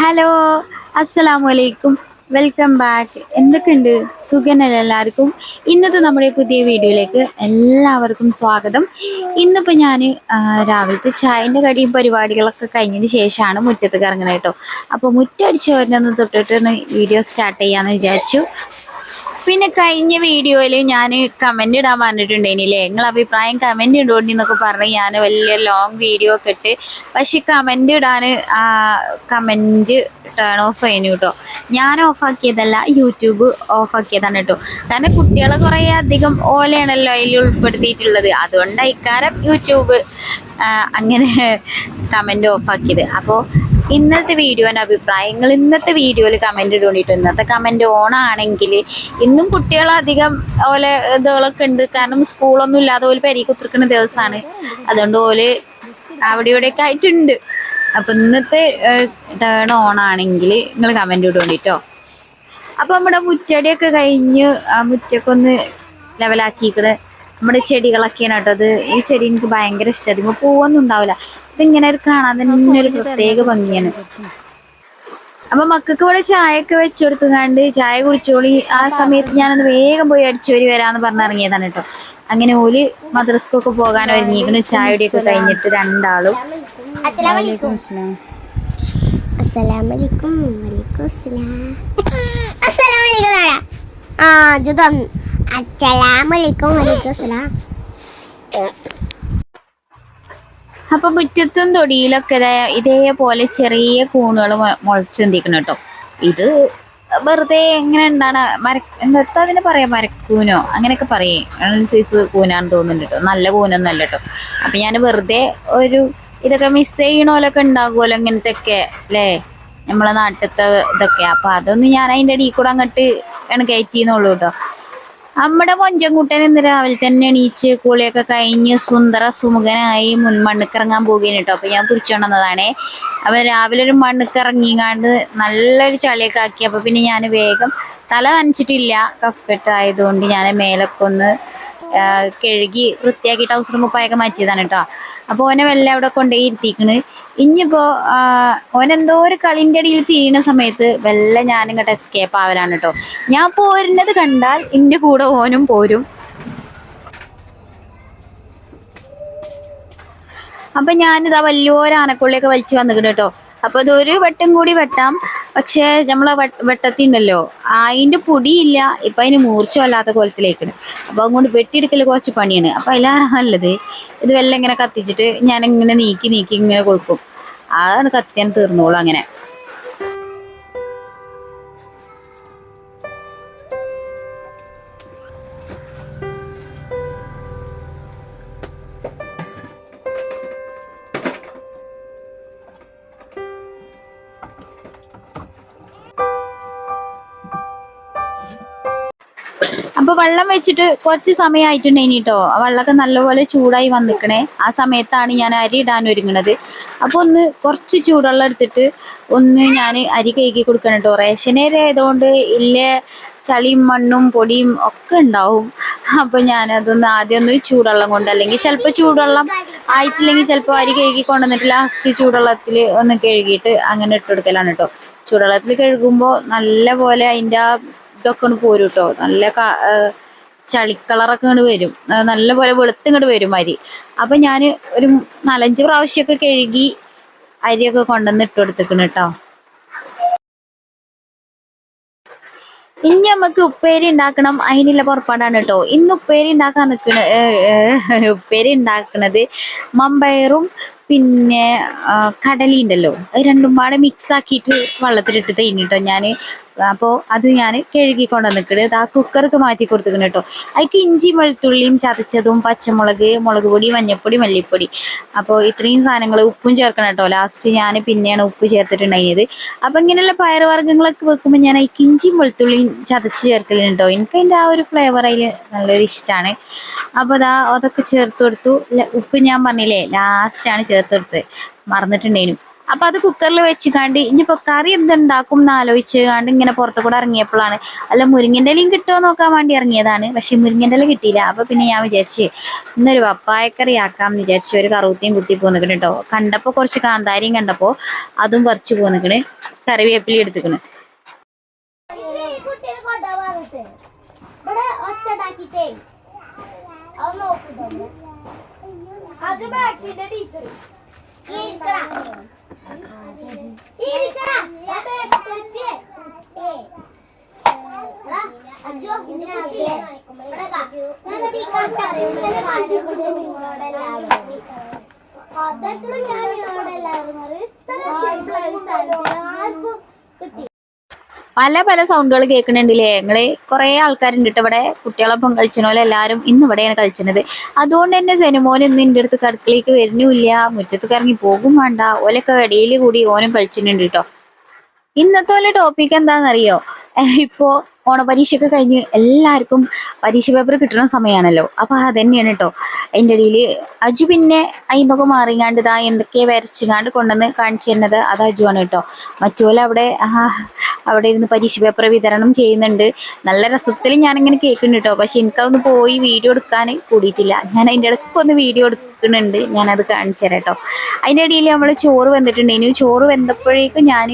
Hello അസ്സലാമു അലൈക്കും welcome back. എന്തൊക്കെയുണ്ട്? സുഖനല്ല എല്ലാവർക്കും? ഇന്നത്തെ നമ്മുടെ പുതിയ വീഡിയോയിലേക്ക് എല്ലാവർക്കും സ്വാഗതം. ഇന്നിപ്പോൾ ഞാൻ രാവിലത്തെ ചായന്റെ കടിയും പരിപാടികളൊക്കെ കഴിഞ്ഞതിന് ശേഷമാണ് മുറ്റത്ത് ഇറങ്ങുന്നത് കേട്ടോ. അപ്പോൾ മുറ്റടിച്ച് തൊട്ടിട്ട് വീഡിയോ സ്റ്റാർട്ട് ചെയ്യാമെന്ന് വിചാരിച്ചു. പിന്നെ കഴിഞ്ഞ വീഡിയോയിൽ ഞാൻ കമന്റ് ഇടാൻ പറഞ്ഞിട്ടുണ്ടേനില്ലേ നിങ്ങൾ അഭിപ്രായം കമന്റ് ഇടോണ്ടി എന്നൊക്കെ പറഞ്ഞ് ഞാൻ വലിയ ലോങ് വീഡിയോ ഒക്കെ ഇട്ട് പക്ഷെ കമന്റ് ഇടാൻ കമന്റ് ടേൺ ഓഫ് ചെയ്യുന്നു കേട്ടോ. ഞാൻ ഓഫാക്കിയതല്ല യൂട്യൂബ് ഓഫാക്കിയതാണ് കേട്ടോ. കാരണം കുട്ടികളെ കുറേ അധികം ഓലയാണല്ലോ അതിൽ ഉൾപ്പെടുത്തിയിട്ടുള്ളത്. അതുകൊണ്ട് ഇക്കാരം യൂട്യൂബ് അങ്ങനെ കമന്റ് ഓഫാക്കിയത് അപ്പോൾ ഇന്നത്തെ വീഡിയോന്റെ അഭിപ്രായങ്ങൾ ഇന്നത്തെ വീഡിയോയിൽ കമന്റ് ഇടുകൊണ്ടിട്ട് ഇന്നത്തെ കമന്റ് ഓൺ ആണെങ്കിൽ ഇന്നും കുട്ടികൾ അധികം ഓലെ ഇതുകളൊക്കെ ഉണ്ട്. കാരണം സ്കൂളൊന്നും ഇല്ലാതെ ഓൽ പെരി കുത്തിരിക്കുന്ന ദിവസമാണ് അതുകൊണ്ട് ഓൽ അവിടെ ഇവിടെയൊക്കെ ആയിട്ടുണ്ട്. അപ്പൊ ഇന്നത്തെ ടേൺ ഓൺ ആണെങ്കിൽ നിങ്ങൾ കമന്റ് ഇടുകൊണ്ടിട്ടോ അപ്പൊ നമ്മുടെ മുറ്റടിയൊക്കെ കഴിഞ്ഞ് ആ മുറ്റൊക്കെ ഒന്ന് ലെവലാക്കിക്കണ് നമ്മുടെ ചെടികളൊക്കെയാണ് കേട്ടോ. അത് ഈ ചെടി എനിക്ക് ഭയങ്കര ഇഷ്ടം. ഇതിപ്പോ പൂവൊന്നും ഉണ്ടാവില്ല. ഇതിങ്ങനെ ഒരു കാണാൻ തന്നെ ഒരു പ്രത്യേക ഭംഗിയാണ്. അപ്പൊ മക്കൾക്ക് ഇവിടെ ചായ ഒക്കെ വെച്ചു കൊടുത്തുകൊണ്ട് ചായ കുടിച്ചോളി. ആ സമയത്ത് ഞാനൊന്ന് വേഗം പോയി അടിച്ചോരി വരാന്ന് പറഞ്ഞിറങ്ങിയതാണ് കേട്ടോ. അങ്ങനെ ഓൽ മദ്രസ്ക്കൊക്കെ പോകാൻ ഒരുങ്ങിയിരിക്കുന്നു ചായയുടെയൊക്കെ കഴിഞ്ഞിട്ട് രണ്ടാളും അസ്സലാമലൈക്കും അസ്സലാമലൈക്കും വലൈക്കും അസ്സലാം അസ്സലാമലൈക്കും നാരാ ആ ജുദം അസ്സലാമലൈക്കും വലൈക്കും അസ്സലാം അപ്പൊ മുറ്റത്തും തൊടിയിലൊക്കെ ഇതേപോലെ ചെറിയ കൂണുകൾ മുളച്ചു ചിന്തിക്കണം കേട്ടോ. ഇത് വെറുതെ എങ്ങനെ ഉണ്ടാണ് മര എന്താ അതിന് പറയാ മരക്കൂനോ? അങ്ങനെയൊക്കെ പറയേ. സൈസ് കൂനാന്ന് തോന്നുന്നുണ്ട് കേട്ടോ. നല്ല കൂനൊന്നും അല്ല കേട്ടോ. അപ്പൊ ഞാൻ വെറുതെ ഒരു ഇതൊക്കെ മിസ് ചെയ്യണോലൊക്കെ ഉണ്ടാകുമല്ലോ ഇങ്ങനത്തെ ഒക്കെ അല്ലേ? നമ്മളെ നാട്ടിലത്തെ ഇതൊക്കെ. അപ്പൊ അതൊന്നും ഞാൻ അതിന്റെ ഇടയിൽ കൂടെ അങ്ങോട്ട് ആണ് കയറ്റിന്നുള്ളൂ കേട്ടോ. നമ്മുടെ പൊഞ്ചൻകുട്ടൻ ഇന്ന് രാവിലെ തന്നെ എണീച്ച് കൂളിയൊക്കെ കഴിഞ്ഞ് സുന്ദര സുമുഖനായി മുൻമണ്ണക്കിറങ്ങാൻ പോകുകയാണ് കേട്ടോ. അപ്പൊ ഞാൻ പിടിച്ചോണ്ടതാണേ അവൻ രാവിലെ ഒരു മണ്ണക്കിറങ്ങിങ്ങാണ്ട് നല്ലൊരു ചളിയൊക്കെ ആക്കി. അപ്പൊ പിന്നെ ഞാൻ വേഗം തല നനച്ചിട്ടില്ല. കഫ്കെട്ട് ആയതുകൊണ്ട് ഞാൻ മേലൊക്കെ ഒന്ന് കഴുകി വൃത്തിയാക്കി ടൗസർ മുപ്പായൊക്കെ മാറ്റിയതാണ് കേട്ടോ. അപ്പൊ ഓനെ വെല്ല അവിടെ കൊണ്ടുപോയി ഇരുത്തിക്കണ്. ഇനിയിപ്പോ ഓനെന്തോ ഒരു കളിന്റെ അടിയിൽ തിരിയുന്ന സമയത്ത് വെള്ള ഞാനിങ്ങോട്ട് എസ്കേപ്പ് ആവലാണ് കേട്ടോ ഞാൻ പോരുന്നത് കണ്ടാൽ എന്റെ കൂടെ ഓനും പോരും. അപ്പൊ ഞാനിതാ വലിയൊരു ആനക്കുള്ളിയൊക്കെ വലിച്ചു വന്നിട്ടുണ്ട് കേട്ടോ അപ്പൊ ഒരു വട്ടം കൂടി വെട്ടാം. പക്ഷേ നമ്മളെ വെട്ടത്തിണ്ടല്ലോ. അതിന്റെ പൊടിയില്ല. ഇപ്പൊ അതിന് മൂർച്ച അല്ലാത്ത കോലത്തിലേക്കാണ് അപ്പൊ അതുകൊണ്ട് വെട്ടിയെടുക്കൽ കുറച്ച് പണിയാണ്. അപ്പൊ അതിലാണ് നല്ലത്? ഇത് വെല്ലം ഇങ്ങനെ കത്തിച്ചിട്ട് ഞാൻ ഇങ്ങനെ നീക്കി നീക്കി ഇങ്ങനെ കൊടുക്കും. അതാണ് കത്തിയാൻ തീർന്നോളൂ അങ്ങനെ. വെള്ളം വെച്ചിട്ട് കുറച്ച് സമയമായിട്ടുണ്ടായിനി കേട്ടോ ആ വെള്ളമൊക്കെ നല്ലപോലെ ചൂടായി വന്നിക്കണേ. ആ സമയത്താണ് ഞാൻ അരി ഇടാൻ ഒരുങ്ങണത്. അപ്പൊ ഒന്ന് കുറച്ച് ചൂടുവെള്ളം എടുത്തിട്ട് ഒന്ന് ഞാൻ അരി കഴുകി കൊടുക്കണം കേട്ടോ. റേഷൻ അരി ആയതുകൊണ്ട് ഇല്ല ചളിയും മണ്ണും പൊടിയും ഒക്കെ ഉണ്ടാവും. അപ്പൊ ഞാൻ അതൊന്ന് ആദ്യം ഒന്ന് ചൂടുവെള്ളം കൊണ്ട് അല്ലെങ്കിൽ ചിലപ്പോൾ ചൂടുവെള്ളം ആയിട്ടില്ലെങ്കിൽ ചിലപ്പോൾ അരി കഴുകി കൊണ്ടുവന്നിട്ട് ലാസ്റ്റ് ചൂടുവെള്ളത്തിൽ ഒന്ന് കഴുകിയിട്ട് അങ്ങനെ ഇട്ട് കൊടുക്കലാണ് കേട്ടോ. ചൂടുവെള്ളത്തിൽ കഴുകുമ്പോൾ നല്ല പോലെ അതിന്റെ ആ ഇതൊക്കെ ഒന്ന് പോരും കേട്ടോ. നല്ല ചളിക്കളറൊക്കെ ഇങ്ങോട്ട് വരും. നല്ലപോലെ നല്ല പോലെ വെളുത്ത് ഇങ്ങോട്ട് വരും അരി. അപ്പൊ ഞാൻ ഒരു നാലഞ്ച് പ്രാവശ്യമൊക്കെ കഴുകി അരിയൊക്കെ കൊണ്ടുവന്ന് ഇട്ട് കൊടുത്തേക്കണ് കേട്ടോ. ഇനി നമുക്ക് ഉപ്പേരി ഉണ്ടാക്കണം അതിനുള്ള പുറപ്പാടാണ് കേട്ടോ. ഇന്ന് ഉപ്പേരി ഉണ്ടാക്കാൻ നിൽക്കണ ഉപ്പേരി ഉണ്ടാക്കണത് മമ്പയറും പിന്നെ കടലി ഉണ്ടല്ലോ അത് രണ്ടും പാടെ മിക്സ് ആക്കിയിട്ട് വെള്ളത്തിലിട്ട് തേഞ്ഞിട്ടോ ഞാൻ അപ്പോൾ അത് ഞാൻ കഴുകി നിൽക്കട് ആ കുക്കർക്ക് മാറ്റി കൊടുത്തിരിക്കുന്നു കേട്ടോ. അതിക്ക് ഇഞ്ചിയും വെളുത്തുള്ളിയും ചതച്ചതും പച്ചമുളക് മുളക് പൊടി മഞ്ഞൾപ്പൊടി മല്ലിപ്പൊടി. അപ്പോൾ ഇത്രയും സാധനങ്ങൾ ഉപ്പും ചേർക്കണം കേട്ടോ. ലാസ്റ്റ് ഞാൻ പിന്നെയാണ് ഉപ്പ് ചേർത്തിട്ടുണ്ടായത്. അപ്പം ഇങ്ങനെയുള്ള പയറുവർഗങ്ങളൊക്കെ വെക്കുമ്പോൾ ഞാൻ അതിക്ക് ഇഞ്ചിയും വെളുത്തുള്ളിയും ചതച്ച് ചേർക്കലുണ്ട് കേട്ടോ. എനിക്ക് അതിന്റെ ആ ഒരു ഫ്ലേവർ അതിൽ നല്ലൊരു ഇഷ്ടമാണ് അപ്പോൾ അതാ അതൊക്കെ ചേർത്ത് കൊടുത്തു. ഉപ്പ് ഞാൻ പറഞ്ഞില്ലേ ലാസ്റ്റാണ് ചേർത്ത് കൊടുത്തത്. മറന്നിട്ടുണ്ടേനു. അപ്പൊ അത് കുക്കറിൽ വെച്ചുകാണ്ട് ഇനിയിപ്പോ കറി എന്തുണ്ടാക്കും എന്ന് ആലോചിച്ച് കാണ്ട് ഇങ്ങനെ പുറത്തു കൂടെ ഇറങ്ങിയപ്പോഴാണ് അല്ല മുരിങ്ങന്റെ ഇലയും കിട്ടുമോ നോക്കാൻ വേണ്ടി ഇറങ്ങിയതാണ്. പക്ഷെ മുരിങ്ങന്റെ ഇല കിട്ടിയില്ല. അപ്പൊ പിന്നെ ഞാൻ വിചാരിച്ച് ഇന്നൊരു പപ്പായക്കറി ആക്കാം എന്ന് വിചാരിച്ച് ഒരു കറുത്തിയും കുത്തി പോന്നിക്കണ് കേട്ടോ കണ്ടപ്പോ കുറച്ച് കാന്താരിയും കണ്ടപ്പോ അതും പറിച്ചു പോന്നിക്കണ്. കറിവേപ്പിലി എടുത്തുക്കണ്. അത് ബാക്കിന്റെ ഇവിടെ ഒച്ച ഞാൻ അത് മാത്സിന്റെ ടീച്ചർ ആർക്കും കിട്ടി. പല പല സൗണ്ടുകൾ കേൾക്കുന്നുണ്ടല്ലേ? ഞങ്ങൾ കുറെ ആൾക്കാരുണ്ട് ഇവിടെ. കുട്ടികളൊപ്പം കളിച്ചണോലെ എല്ലാരും ഇന്ന് ഇവിടെയാണ് കളിച്ചത് അതുകൊണ്ട് തന്നെ സെനുമോൻ ഇന്ന് എന്റെ അടുത്ത് അടുക്കളയ്ക്ക് വരുന്നില്ല. മുറ്റത്ത് കറങ്ങി പോകും വേണ്ട. ഓലൊക്കെ ഇടയിൽ കൂടി ഓനും കളിച്ചിട്ടുണ്ട് കേട്ടോ ഇന്നത്തെ ഓലെ ടോപ്പിക് എന്താണെന്നറിയോ ഇപ്പോ ഓണപരീക്ഷയൊക്കെ കഴിഞ്ഞ് എല്ലാവർക്കും പരീക്ഷ പേപ്പർ കിട്ടുന്ന സമയമാണല്ലോ അപ്പൊ അതന്നെയാണ് കേട്ടോ അതിന്റെ ഇടയിൽ അജു പിന്നെ അതിന്നൊക്കെ മാറിങ്ങാണ്ട് ഇതാ എന്തൊക്കെയാ വരച്ചുങ്ങാണ്ട് കൊണ്ടുവന്ന് കാണിച്ചു തരുന്നത് അത് അജു ആണ് കേട്ടോ മറ്റോല അവിടെ അവിടെ ഇരുന്ന് പരീക്ഷ പേപ്പർ വിതരണം ചെയ്യുന്നുണ്ട്. നല്ല രസത്തിൽ ഞാനിങ്ങനെ കേൾക്കുന്നുണ്ട് കേട്ടോ പക്ഷെ എനിക്കതൊന്ന് പോയി വീഡിയോ എടുക്കാൻ കൂടിയിട്ടില്ല. ഞാൻ അതിന്റെ ഇടയ്ക്ക് ഒന്ന് വീഡിയോ എടുക്കുന്നുണ്ട് ഞാനത് കാണിച്ചു തരാം കേട്ടോ അതിന്റെ ഇടയിൽ നമ്മൾ ചോറ് വെന്തിട്ടുണ്ട്. ഇനി ചോറ് വെന്തപ്പോഴേക്കും ഞാൻ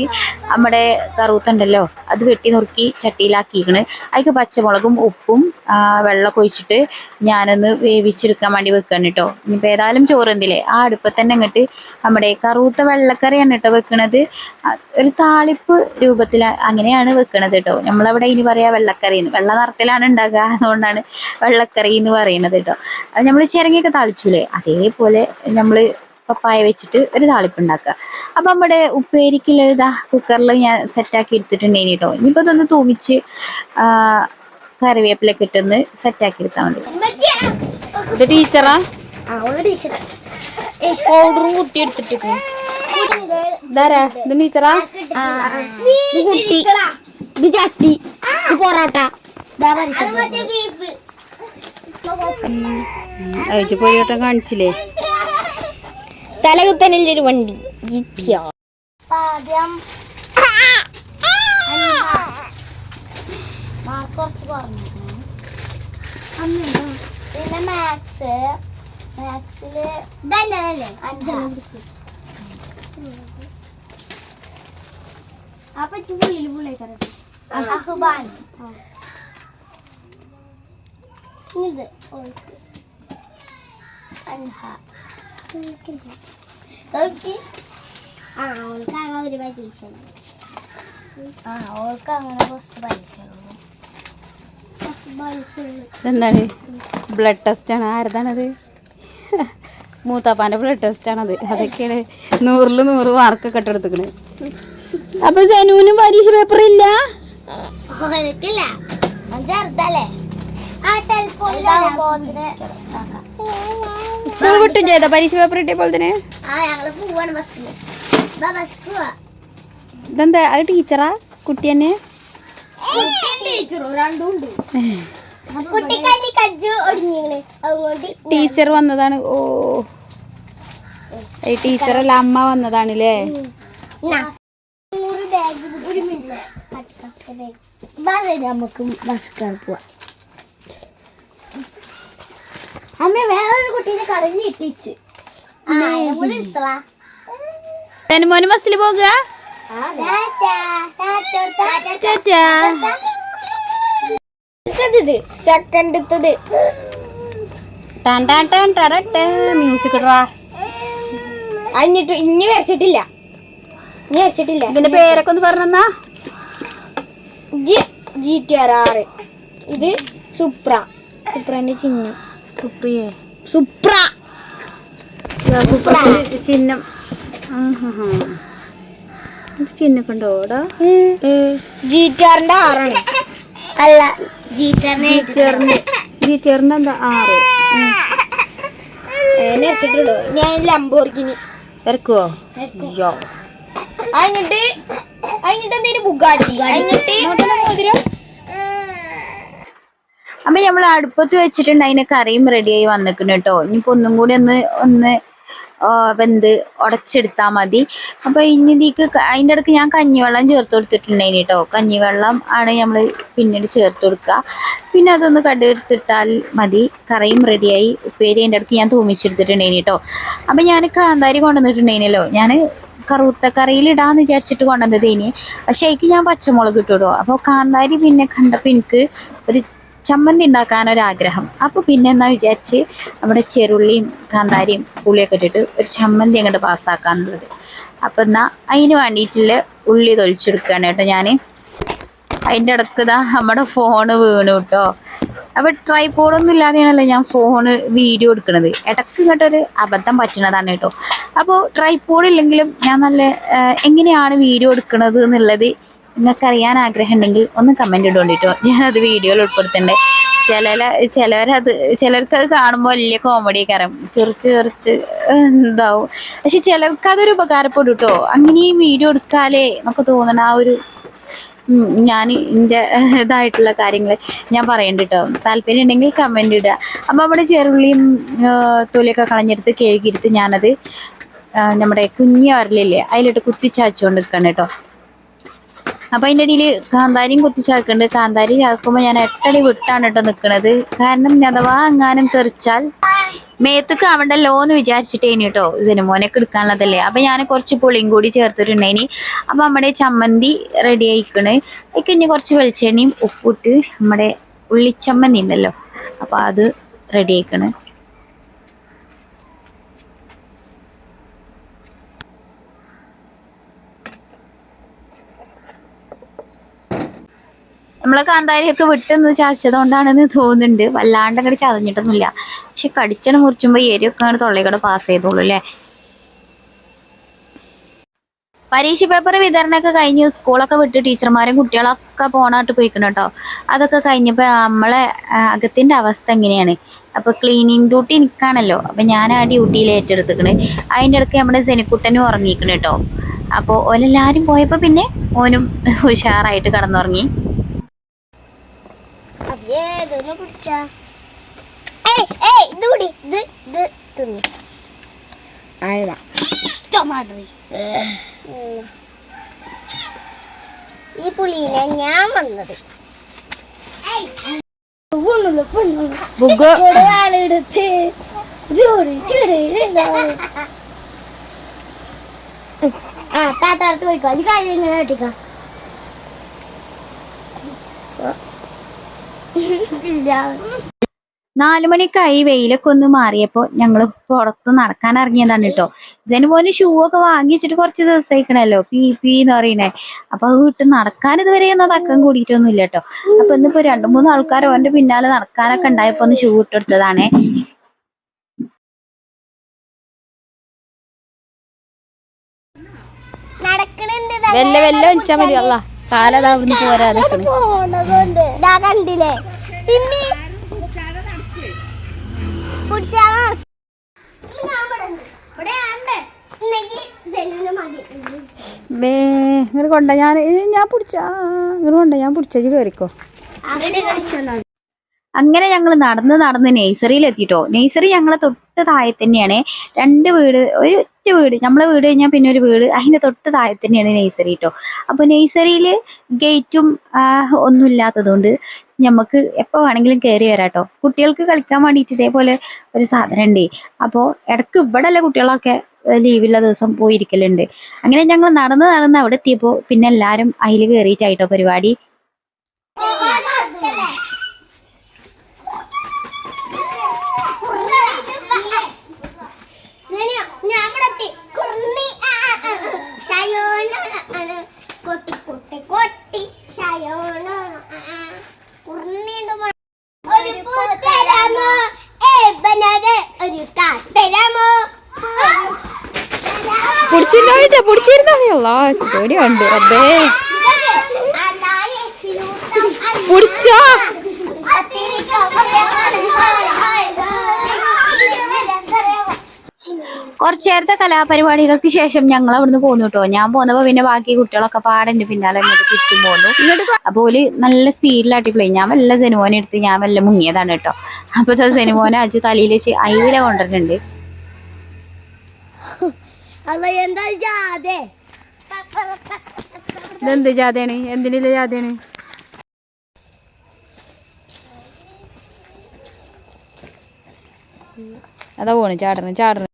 നമ്മുടെ കറുത്തുണ്ടല്ലോ അത് വെട്ടി നുറുക്കി ചട്ടിയിലാക്കിയിരിക്കണ് അതിക്ക് പച്ചമുളകും ഉപ്പും വെള്ളം വെള്ളമൊക്കെ ഒഴിച്ചിട്ട് ഞാനൊന്ന് വേവിച്ചെടുക്കാൻ വേണ്ടി വെക്കണം കേട്ടോ ഇനിയിപ്പോൾ ഏതായാലും ചോറ് എന്തില്ലേ ആ അടുപ്പത്തന്നെ അങ്ങോട്ട് നമ്മുടെ കറുത്ത വെള്ളക്കറിയാണ് കേട്ടോ വെക്കണത്. ഒരു താളിപ്പ് രൂപത്തിൽ അങ്ങനെയാണ് വെക്കണത് കേട്ടോ നമ്മളവിടെ ഇനി പറയാം വെള്ളക്കറി എന്ന്. വെള്ള നിറത്തിലാണ് ഉണ്ടാകുക അതുകൊണ്ടാണ് വെള്ളക്കറി എന്ന് പറയുന്നത് കേട്ടോ അത് നമ്മൾ ചിരങ്ങിയൊക്കെ താളിച്ചൂലേ? അതേപോലെ നമ്മൾ പപ്പായ വെച്ചിട്ട് ഒരു താളിപ്പ് ഉണ്ടാക്കുക. അപ്പം നമ്മുടെ ഉപ്പേരിക്കുള്ള ഇതാ കുക്കറിൽ ഞാൻ സെറ്റാക്കി എടുത്തിട്ടുണ്ടേനി കേട്ടോ ഇനിയിപ്പോൾ ഇതൊന്ന് തൂമിച്ച് ആ, കറിവേപ്പിലൊക്കെ ഇട്ടൊന്ന് സെറ്റാക്കി എടുത്താൽ മതി. ഇത് ടീച്ചറാ? പൗഡറും കുട്ടി എടുത്തിട്ട് ഇതാരാ? ഇത് ടീച്ചറാ? ഇത് കുട്ടി. ഇത് ചട്ടി. ഇത് പൊറോട്ട. അയച്ചു പോയോട്ടം കാണിച്ചില്ലേ? തലകുത്തനല്ലൊരു വണ്ടി. ജിറ്റിയോ ആദ്യം കുറച്ച് കുറഞ്ഞു പിന്നെ മാത്സ്. മാത്സിൽ അപ്പൊ പുള്ളിയിൽ പുള്ളിക്കാരെ അഹ്ബാൻ. ഇത് ഓൾക്ക്. ഓക്കെ ആ ഓൾക്ക് അങ്ങനെ ഒരു പരീക്ഷ ആ ഓൾക്ക് അങ്ങനെ കുറച്ച് ഇതെന്താണ്? ബ്ലഡ് ടെസ്റ്റ് ആണ്. ആരതാണത്? മൂത്താപ്പാന്റെ ബ്ലഡ് ടെസ്റ്റ് ആണത്. അതൊക്കെയാണ് നൂറിൽ നൂറ് മാർക്കൊക്കെ ഇട്ടെടുത്തിക്കണ്. അപ്പൊ സനുവിന് പരീക്ഷ പേപ്പർ ഇല്ല? ചെറുതല്ലേ സ്കൂൾ വിട്ടും ചെയ്ത പരീക്ഷ പേപ്പർ കിട്ടിയപ്പോൾ തന്നെ? ആ ഞങ്ങൾ പോവാണ് ബസ്സിൽ ബസ് പോവാ. ഇതെന്താ? അത് ടീച്ചറാ കുട്ടി തന്നെ? ടീച്ചർ വന്നതാണ്. ഓ. ഈ ടീച്ചറല്ല അമ്മ വന്നതാണല്ലേ? ബാഗ് ഒരു മിനിറ്റ്. ബസ് നമുക്ക് ബസ് കയറി പോവാം. അമ്മ വേറൊരു കുട്ടീനെ ഇട്ടിച്ച്. ബസ്സിൽ പോകുക സെക്കൻഡത്തത് മ്യൂസിക് ഇടറാ എന്നിട്ട് ഇനി വരച്ചിട്ടില്ല. ഇനി വരച്ചിട്ടില്ല. ഇതിന്റെ പേരൊക്കെ ഒന്ന് പറഞ്ഞാ ജി ജി ടി ആർ ആറ് ഇത് സുപ്ര. സുപ്രന്റെ ചിഹ്നം. സുപ്രിയേ സുപ്ര ചിഹ്നം. ചിഹ്നൊക്കെ ഉണ്ടോ ഇവിടെ ജി ടി ആറിന്റെ ആറാണ്. അല്ല ജി ടി ആറിനെ ചേർന്ന് ഈ ചേർന്ന് എന്താ ആറ് വെച്ചിട്ടുള്ളൂ. ഞാൻ ലംബോർഗിനി ഇറക്കുവോ അയ്യോ. അതിനിട്ട് അതിനിട്ട് എന്തേലും ബുഗാട്ടി. അതിനിട്ട് അപ്പൊ നമ്മൾ അടുപ്പത്ത് വെച്ചിട്ടുണ്ട്. അതിന് കറിയും റെഡിയായി വന്നിട്ടുണ്ട് കേട്ടോ. ഇനിയിപ്പോ ഒന്നും കൂടി ഒന്ന് ഒന്ന് വെന്ത് ഉടച്ചെടുത്താൽ മതി. അപ്പോൾ ഇനി ഇതിക്ക് അതിന്റെ ഇടയ്ക്ക് ഞാൻ കഞ്ഞിവെള്ളം ചേർത്ത് കൊടുത്തിട്ടുണ്ടായിന് കേട്ടോ. കഞ്ഞിവെള്ളം ആണ് നമ്മൾ പിന്നീട് ചേർത്ത് കൊടുക്കുക പിന്നെ അതൊന്ന് കടുകെടുത്തിട്ടാൽ മതി. കറിയും റെഡിയായി ഉപ്പേരി അതിന്റെ ഇടയ്ക്ക് ഞാൻ തൂമിച്ചെടുത്തിട്ടുണ്ടായിന് കേട്ടോ. അപ്പം ഞാൻ കാന്താരി കൊണ്ടുവന്നിട്ടുണ്ടായിനല്ലോ. ഞാൻ കറുത്ത കറിയിൽ ഇടാന്ന് വിചാരിച്ചിട്ട് കൊണ്ടുവന്നത് ഇനി പക്ഷേ അതിക്ക് ഞാൻ പച്ചമുളക് ഇട്ടു അപ്പോൾ കാന്താരി പിന്നെ കണ്ടപ്പോൾ എനിക്ക് ഒരു ചമ്മന്തി ഉണ്ടാക്കാനൊരാഗ്രഹം. അപ്പോൾ പിന്നെ എന്നാ വിചാരിച്ച് നമ്മുടെ ചെറുള്ളിയും കാന്താരിയും പുളിയൊക്കെ ഇട്ടിട്ട് ഒരു ചമ്മന്തി അങ്ങോട്ട് പാസ്സാക്കാന്നുള്ളത്. അപ്പോൾ എന്നാ അതിന് വേണ്ടിയിട്ടുള്ള ഉള്ളി തൊളിച്ചെടുക്കുകയാണ് കേട്ടോ ഞാൻ അതിന്റെ ഇടയ്ക്ക് ഇതാ നമ്മുടെ ഫോണ് വീണു കേട്ടോ. അപ്പോൾ ട്രൈപോഡൊന്നും ഇല്ലാതെയാണല്ലോ ഞാൻ ഫോണ് വീഡിയോ എടുക്കുന്നത് ഇടയ്ക്ക് ഇങ്ങോട്ടൊരു അബദ്ധം പറ്റണതാണ് കേട്ടോ. അപ്പോൾ ട്രൈപോഡ് ഇല്ലെങ്കിലും ഞാൻ നല്ല എങ്ങനെയാണ് വീഡിയോ എടുക്കുന്നത് എന്നുള്ളത് നിങ്ങൾക്ക് അറിയാൻ ആഗ്രഹം ഉണ്ടെങ്കിൽ ഒന്ന് കമന്റ് ഇടുകൊണ്ടിട്ടോ ഞാനത് വീഡിയോയിൽ ഉൾപ്പെടുത്തണ്ടേ. ചില ചിലരത് ചിലർക്ക് അത് കാണുമ്പോൾ വലിയ കോമഡി കാരം ചെറിച്ച് ചെറിച്ച് എന്താവും. പക്ഷെ ചിലർക്ക് അതൊരു ഉപകാരപ്പെടും കേട്ടോ ഈ വീഡിയോ എടുത്താലേ നമുക്ക് തോന്നണ ആ ഒരു ഞാൻ എന്റെ ഇതായിട്ടുള്ള കാര്യങ്ങൾ ഞാൻ പറയണ്ട കേട്ടോ താല്പര്യം ഉണ്ടെങ്കിൽ കമന്റ് ഇടുക. അപ്പോൾ നമ്മുടെ ചെറുള്ളിയും തൊലിയൊക്കെ കളഞ്ഞെടുത്ത് കഴുകിയെടുത്ത് ഞാനത് നമ്മുടെ കുഞ്ഞി വരലില്ലേ അതിലിട്ട് കുത്തിച്ചാച്ചുകൊണ്ട് നിൽക്കണം കേട്ടോ അപ്പം അതിന്റെ ഇടയിൽ കാന്താരിയും കുത്തിച്ചാക്കുന്നുണ്ട് കാന്താരി ചാക്കുമ്പോൾ ഞാൻ എട്ടടി വിട്ടാണ് കേട്ടോ നിൽക്കുന്നത് കാരണം അഥവാ എങ്ങാനും തെറിച്ചാൽ മേത്തക്ക് ആവണ്ടല്ലോ എന്ന് വിചാരിച്ചിട്ടേനി കേട്ടോ സിനിമോനൊക്കെ എടുക്കാനുള്ളതല്ലേ. അപ്പം ഞാൻ കുറച്ച് പുളിയും കൂടി ചേർത്തിട്ടുണ്ടേനി അപ്പം നമ്മുടെ ചമ്മന്തി റെഡി ആയിക്കണ്. അതൊക്കെ ഇനി കുറച്ച് വെളിച്ചെണ്ണയും ഉപ്പിട്ട് നമ്മുടെ ഉള്ളിച്ചമ്മന്തി ഉണ്ടല്ലോ. അപ്പോൾ അത് റെഡി ആയിക്കണ്. നമ്മളെ കാന്താരിയൊക്കെ വിട്ടെന്ന് ചാച്ചതുകൊണ്ടാണെന്ന് തോന്നുന്നുണ്ട്. വല്ലാണ്ട് അങ്ങോട്ട് ചതഞ്ഞിട്ടൊന്നുമില്ല. പക്ഷെ കടിച്ചണ മുറിച്ചുമ്പോൾ എരിയൊക്കെ അങ്ങോട്ട് തൊള്ളയിക്കൂടെ പാസ് ചെയ്തോളൂ അല്ലേ പരീക്ഷ പേപ്പർ വിതരണമൊക്കെ കഴിഞ്ഞ് സ്കൂളൊക്കെ വിട്ട് ടീച്ചർമാരും കുട്ടികളൊക്കെ പോണായിട്ട് പോയിക്കണം കേട്ടോ അതൊക്കെ കഴിഞ്ഞപ്പോൾ നമ്മളെ അകത്തിന്റെ അവസ്ഥ എങ്ങനെയാണ്? അപ്പോൾ ക്ലീനിങ് ഡ്യൂട്ടി നിൽക്കാണല്ലോ അപ്പോൾ ഞാൻ ആ ഡ്യൂട്ടിയിൽ ഏറ്റെടുത്തിക്കണ്. അതിന്റെ ഇടയ്ക്ക് നമ്മുടെ സെനിക്കുട്ടനും ഉറങ്ങിക്കണം കേട്ടോ അപ്പോൾ ഓലെല്ലാവരും പോയപ്പോൾ പിന്നെ ഓനും ഉഷാറായിട്ട് കിടന്നുറങ്ങി. അതേ ഇതൊന്ന് പിടിച്ച? ഏയ് ഏയ് ഇത് കൂടി ഇത് ഇത് തിന്നു. അതാ ടൊമാറ്റോ ഈ പുളീനെ ഞാൻ വന്നത്. ആളെടുത്ത് ആ താത്താർത്ത് പോയിക്കോ. അത് കാര്യം കെട്ടിക്കോ നാലു മണിക്കായി വെയിലൊക്കെ ഒന്ന് മാറിയപ്പോ ഞങ്ങൾ പുറത്ത് നടക്കാൻ ഇറങ്ങിയതാണ് കേട്ടോ. ജനുമോന് ഷൂ ഒക്കെ വാങ്ങിച്ചിട്ട് കുറച്ച് ദിവസമായിക്കണല്ലോ പി പി എന്ന് പറയണേ അപ്പൊ അത് വിട്ട് നടക്കാൻ ഇതുവരെ ഒന്നും തക്കം കൂടിയിട്ടൊന്നും ഇല്ല കേട്ടോ. അപ്പൊ ഇന്നിപ്പോ രണ്ടു മൂന്ന് ആൾക്കാർ അവന്റെ പിന്നാലെ നടക്കാനൊക്കെ ഉണ്ടായപ്പോ ഒന്ന് ഷൂ ഇട്ടെടുത്തതാണേ വെല്ല വെല്ല വലിച്ചാ മതി അല്ല കാലതാ പോരാതെ കണ്ടില്ലേ? കൊണ്ട. ഞാൻ ഞാൻ പിടിച്ചാ. ഇങ്ങനെ കൊണ്ട. ഞാൻ പിടിച്ചു കയറിക്കോ അങ്ങനെ ഞങ്ങൾ നടന്ന് നടന്ന് നേഴ്സറിയിൽ എത്തിട്ടോ നേഴ്സറി ഞങ്ങളെ തൊട്ട് താഴെ തന്നെയാണ്. രണ്ട് വീട് ഒരു ഒറ്റ വീട്. നമ്മളെ വീട് കഴിഞ്ഞാൽ പിന്നെ ഒരു വീട്. അതിന്റെ തൊട്ട് താഴെ തന്നെയാണ് നേഴ്സറി കേട്ടോ അപ്പോൾ നേഴ്സറിയിൽ ഗേറ്റും ഒന്നും ഇല്ലാത്തതുകൊണ്ട് നമുക്ക് എപ്പോൾ വേണമെങ്കിലും കയറി വരാം കേട്ടോ കുട്ടികൾക്ക് കളിക്കാൻ വേണ്ടിയിട്ട് ഇതേപോലെ ഒരു സാധനം ഉണ്ട് അപ്പോൾ ഇടയ്ക്ക് ഇവിടെ അല്ലേ കുട്ടികളൊക്കെ ലീവുള്ള ദിവസം പോയിരിക്കലുണ്ട്. അങ്ങനെ ഞങ്ങൾ നടന്ന് നടന്ന് അവിടെ എത്തിയപ്പോൾ പിന്നെ എല്ലാവരും അതിൽ കയറിയിട്ടായിട്ടോ പരിപാടി ഞാൻ ഇവിടെ എത്തി കുർണി ആ, ആ, ആ, ആ. ആ. കൊട്ടി കൊട്ടി കൊട്ടി മ- ഒരു പൂത്തരാമോ ഒരു കാത്തരാമോ പിടിച്ചിരുന്നോട്ടെ പിടിച്ചിരുന്നോളാ പേടിയുണ്ട് അబ్బേ പിടിച്ചോ. കുറച്ചു നേരത്തെ കലാപരിപാടികൾക്ക് ശേഷം ഞങ്ങൾ അവിടുന്ന് പോന്നു കേട്ടോ ഞാൻ പോന്നപ്പോ പിന്നെ ബാക്കി കുട്ടികളൊക്കെ പാടെ എന്റെ പിന്നാലെ ഇങ്ങോട്ട് തിരിച്ചും പോന്നു. അപ്പൊ ഓൽ നല്ല സ്പീഡിലാട്ടിപ്പോയി ഞാൻ വല്ല സെനുമോനെ എടുത്ത് ഞാൻ വല്ല മുങ്ങിയതാണ് കേട്ടോ അപ്പൊ സെനുമോനെ അജു തലയിൽ വെച്ച് അയില കൊണ്ടിട്ടുണ്ട് അല്ല എന്താ ജാതെ? ഇതെന്ത് ജാതയാണ് എന്തിനുള്ള ജാതയാണ് അതാ പോണ് ചാടണം ചാടണം.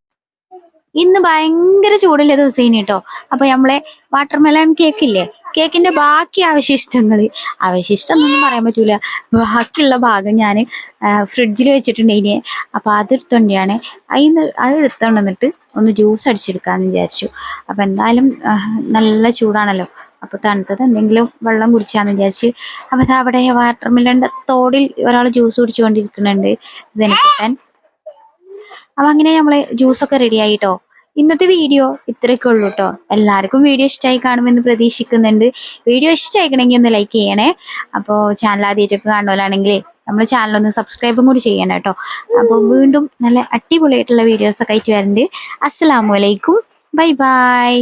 ഇന്ന് ഭയങ്കര ചൂടുള്ള ദിവസം കേട്ടോ അപ്പൊ നമ്മളെ വാട്ടർ മെലൺ കേക്ക് ഇല്ലേ കേക്കിന്റെ ബാക്കി അവശിഷ്ടങ്ങൾ അവശിഷ്ടം എന്നൊന്നും പറയാൻ പറ്റൂല. ബാക്കിയുള്ള ഭാഗം ഞാൻ ഫ്രിഡ്ജിൽ വെച്ചിട്ടുണ്ട് ഇനി അപ്പൊ അതെടുത്തോണ്ടാണ് അതിന്ന് അത് എടുത്തോണ്ട് ഒന്ന് ജ്യൂസ് അടിച്ചെടുക്കാന്ന് വിചാരിച്ചു. അപ്പൊ എന്തായാലും നല്ല ചൂടാണല്ലോ. അപ്പൊ തണുത്തത് എന്തെങ്കിലും വെള്ളം കുടിച്ചാന്ന് വിചാരിച്ച്. അപ്പൊ അവിടെ വാട്ടർ മെലന്റെ തോടിൽ ഒരാൾ ജ്യൂസ് കുടിച്ചുകൊണ്ടിരിക്കുന്നുണ്ട് ജനക്കിട്ടൻ അപ്പൊ അങ്ങനെ നമ്മൾ ജ്യൂസൊക്കെ റെഡി ആയിട്ടോ. ഇന്നത്തെ വീഡിയോ ഇത്രയൊക്കെ ഉള്ളൂ കേട്ടോ എല്ലാവർക്കും വീഡിയോ ഇഷ്ടമായി കാണുമെന്ന് പ്രതീക്ഷിക്കുന്നുണ്ട്. വീഡിയോ ഇഷ്ടമായിക്കണമെങ്കിൽ ഒന്ന് ലൈക്ക് ചെയ്യണേ. അപ്പോൾ ചാനൽ ആദ്യമായിട്ടൊക്കെ കാണുമല്ലാണെങ്കിൽ നമ്മുടെ ചാനലൊന്ന് സബ്സ്ക്രൈബും കൂടി ചെയ്യണം കേട്ടോ. അപ്പോൾ വീണ്ടും നല്ല അടിപൊളിയായിട്ടുള്ള വീഡിയോസൊക്കെ ആയിട്ട് വരുന്നുണ്ട് അസ്സലാമു അലൈക്കും. Bye bye.